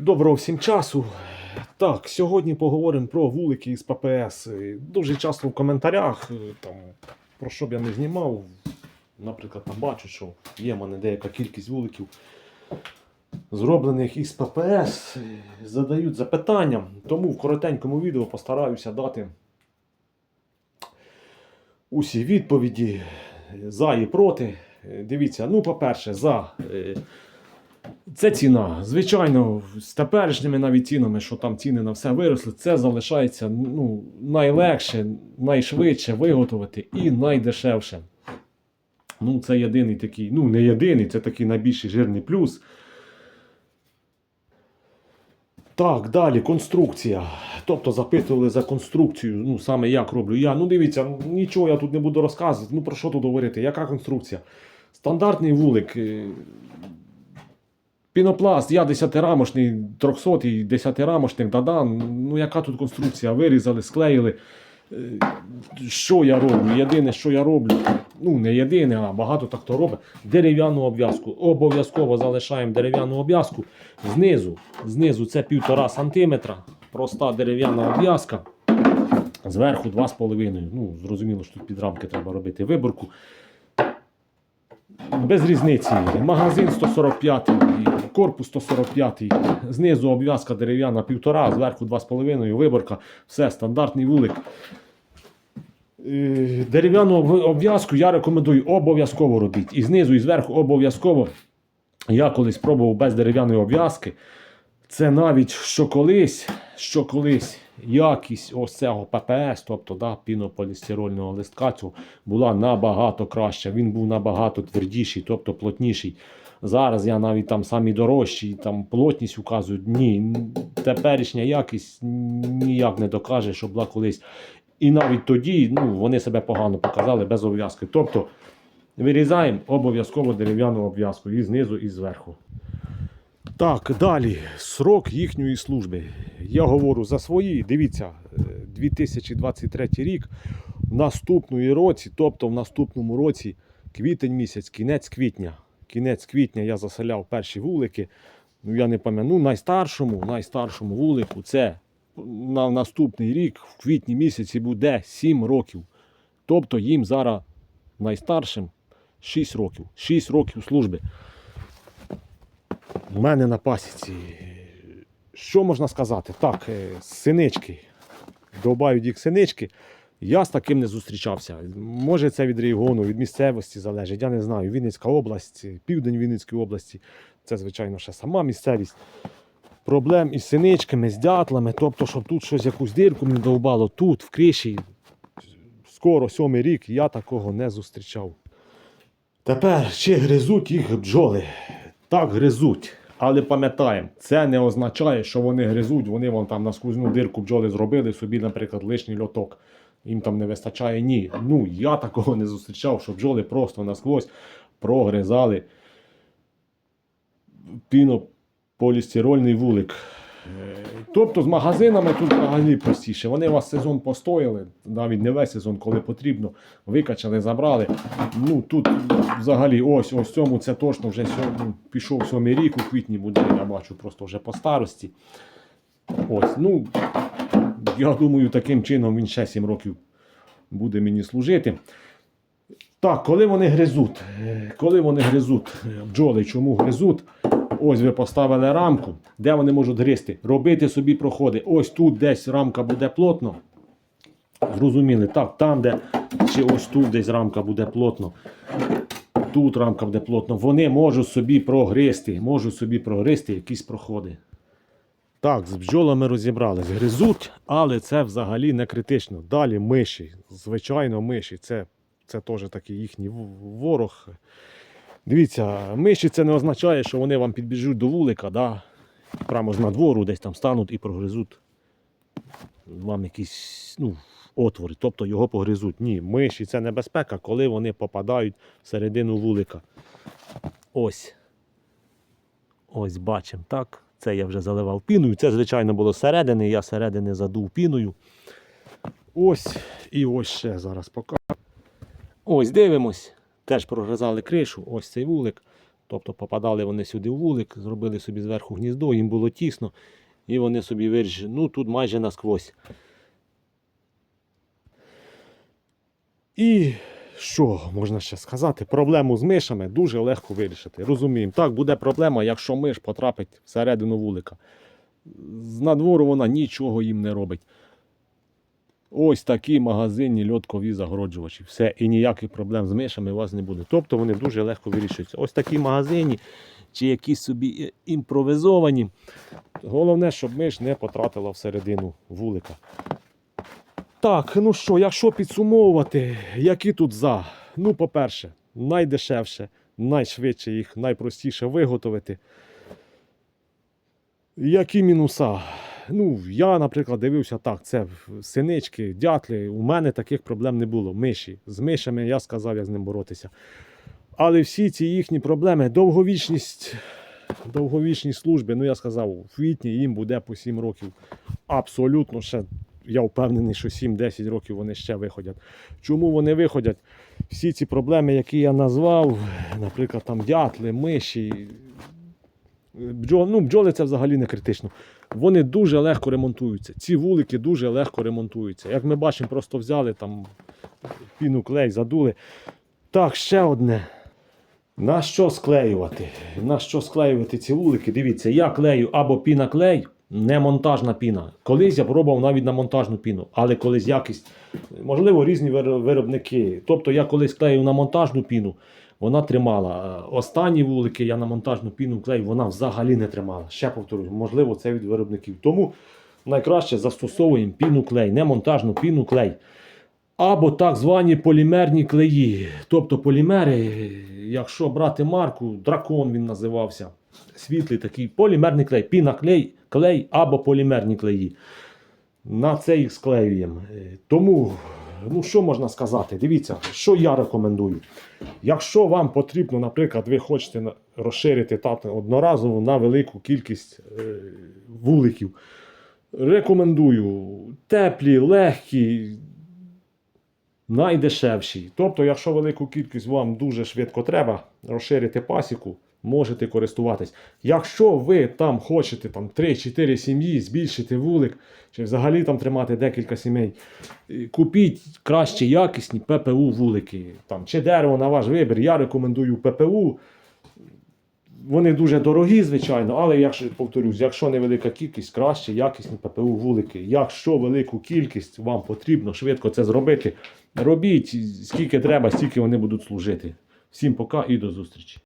Доброго всім часу. Так, сьогодні поговоримо про вулики із ППС. Дуже часто в коментарях, е, там, про що б я не знімав, наприклад, там бачу, що є в мене деяка кількість вуликів, зроблених із ППС, е, задають запитання. Тому в коротенькому відео постараюся дати усі відповіді е, за і проти. Дивіться, ну, по-перше, за. Е, це ціна. Звичайно, з теперішніми навіть цінами, що там ціни на все виросли, це залишається ну, найлегше, найшвидше виготовити і найдешевше. Ну, це єдиний такий, ну не єдиний, це такий найбільший жирний плюс. Так, далі конструкція. Тобто запитували за конструкцію, ну саме як роблю я. Ну дивіться, нічого я тут не буду розказувати. Ну про що тут говорити? Яка конструкція? Стандартний вулик. Пінопласт, я 10-рамошний, 300 10-рамошник, Дадан. Ну яка тут конструкція? Вирізали, склеїли. Е, Що я роблю? Єдине, що я роблю, ну не єдине, а багато так хто робить. Дерев'яну обв'язку. Обов'язково залишаємо дерев'яну обв'язку. Знизу, знизу це 1,5 см. Проста дерев'яна обв'язка. Зверху 2,5. Ну, зрозуміло, що тут під рамки треба робити виборку. Без різниці. Магазин 145, корпус 145, знизу обв'язка дерев'яна 1,5, зверху 2,5, виборка. Все, стандартний вулик. Е, Дерев'яну обв'язку я рекомендую обов'язково робити. І знизу, і зверху обов'язково. Я колись пробував без дерев'яної обв'язки. Це навіть що колись, що колись якість ось цього ППС, тобто да, пінополістирольного листка цього, була набагато краща. Він був набагато твердіший, тобто плотніший. Зараз я навіть там самі дорожчі, там плотність указую. Ні, теперішня якість ніяк не докаже, що була колись. І навіть тоді ну, вони себе погано показали без обв'язки. Тобто вирізаємо обов'язково дерев'яну обв'язку і знизу, і зверху. Так, далі. Срок їхньої служби. Я говорю за свої. Дивіться, е, 2023 рік. В наступному році, тобто в наступному році, квітень місяць, кінець квітня. Кінець квітня я заселяв перші вулики. Ну, я не пам'ятаю, ну, найстаршому, найстаршому вулику це на наступний рік, в квітні місяці, буде 7 років. Тобто їм зараз найстаршим 6 років. 6 років служби. У мене на пасіці. Що можна сказати? Так, е, синички. Довбають їх синички. Я з таким не зустрічався. Може, це від регіону, від місцевості залежить. Я не знаю. Вінницька область, південь Вінницької області. Це, звичайно, ще сама місцевість. Проблем із синичками, з дятлами. Тобто, щоб тут щось якусь дирку мені довбало, тут, в криші. Скоро сьомий рік я такого не зустрічав. Тепер чи гризуть їх бджоли? Так гризуть. Але пам'ятаємо, це не означає, що вони гризуть, вони вон там на сквозну дирку бджоли зробили собі, наприклад, лишній льоток. Їм там не вистачає. Ні. Ну, я такого не зустрічав, що бджоли просто насквозь прогризали пінополістирольний вулик. Е, Тобто з магазинами тут взагалі простіше. Вони вас сезон постояли, навіть не весь сезон, коли потрібно, викачали, забрали. Ну тут взагалі ось ось цьому це точно вже сьогодні пішов сьомий рік, у квітні буде, я бачу, просто вже по старості. Ось, ну я думаю, таким чином він ще 7 років буде мені служити. Так, коли вони гризуть, Е, коли вони гризуть е, бджоли, чому гризуть? Ось ви поставили рамку, де вони можуть гризти, робити собі проходи. Ось тут десь рамка буде плотно. Зрозуміли, так, там, де чи ось тут десь рамка буде плотно. Тут рамка буде плотно. Вони можуть собі прогризти, можуть собі прогризти якісь проходи. Так, з бджолами розібрались. Гризуть, але це взагалі не критично. Далі миші. Звичайно, миші. Це, це теж такий їхній ворог. Дивіться, миші це не означає, що вони вам підбіжуть до вулика, да? прямо з надвору десь там стануть і прогризуть вам якісь ну, отвори, тобто його погризуть. Ні, миші це небезпека, коли вони попадають всередину вулика. Ось. Ось бачимо, так. Це я вже заливав піною. Це, звичайно, було зсередини, я зсередини задув піною. Ось і ось ще зараз покажу. Ось дивимось. Теж прогризали кришу, ось цей вулик. Тобто попадали вони сюди в вулик, зробили собі зверху гніздо, їм було тісно, і вони собі вирішили, ну тут майже насквозь. І що можна ще сказати? Проблему з мишами дуже легко вирішити. Розуміємо, так буде проблема, якщо миш потрапить всередину вулика. З надвору вона нічого їм не робить. Ось такі магазинні льоткові загороджувачі. Все, і ніяких проблем з мишами у вас не буде. Тобто вони дуже легко вирішуються. Ось такі магазинні чи якісь собі е, імпровізовані. Головне, щоб миш не потратила всередину вулика. Так, ну що, якщо підсумовувати, які тут за? Ну, по-перше, найдешевше, найшвидше їх, найпростіше виготовити. Які мінуса? Ну, я, наприклад, дивився так: це синички, дятли. У мене таких проблем не було. Миші. З мишами я сказав, як з ним боротися. Але всі ці їхні проблеми, довговічність, довговічні служби, ну я сказав, у квітні їм буде по 7 років. Абсолютно ще, я впевнений, що 7-10 років вони ще виходять. Чому вони виходять? Всі ці проблеми, які я назвав, наприклад, там дятли, миші, бджоли, ну, бджоли це взагалі не критично. Вони дуже легко ремонтуються. Ці вулики дуже легко ремонтуються. Як ми бачимо, просто взяли там піну клей, задули. Так, ще одне. На що склеювати? На що склеювати ці вулики? Дивіться, я клею або піна-клей, не монтажна піна. Колись я пробував навіть на монтажну піну, але колись якість, можливо, різні виробники. Тобто я колись клеїв на монтажну піну, вона тримала. Е, Останні вулики я на монтажну піну клеїв, вона взагалі не тримала. Ще повторюю, можливо, це від виробників. Тому найкраще застосовуємо піну клей, не монтажну піну клей. Або так звані полімерні клеї. Тобто полімери, якщо брати марку, дракон він називався. Світлий такий полімерний клей, піноклей, клей або полімерні клеї. На це їх склеюємо. Е, Тому, ну що можна сказати? Дивіться, що я рекомендую. Якщо вам потрібно, наприклад, ви хочете розширити тат одноразово на велику кількість е, вуликів, рекомендую теплі, легкі, найдешевші. Тобто, якщо велику кількість вам дуже швидко треба розширити пасіку, можете користуватись. Якщо ви там хочете там, 3-4 сім'ї, збільшити вулик, чи взагалі там тримати декілька сімей, купіть краще якісні ППУ вулики. Там, чи дерево на ваш вибір, я рекомендую ППУ. Вони дуже дорогі, звичайно, але якщо повторюсь, якщо невелика кількість, краще якісні ППУ вулики. Якщо велику кількість вам потрібно швидко це зробити, робіть скільки треба, стільки вони будуть служити. Всім пока і до зустрічі.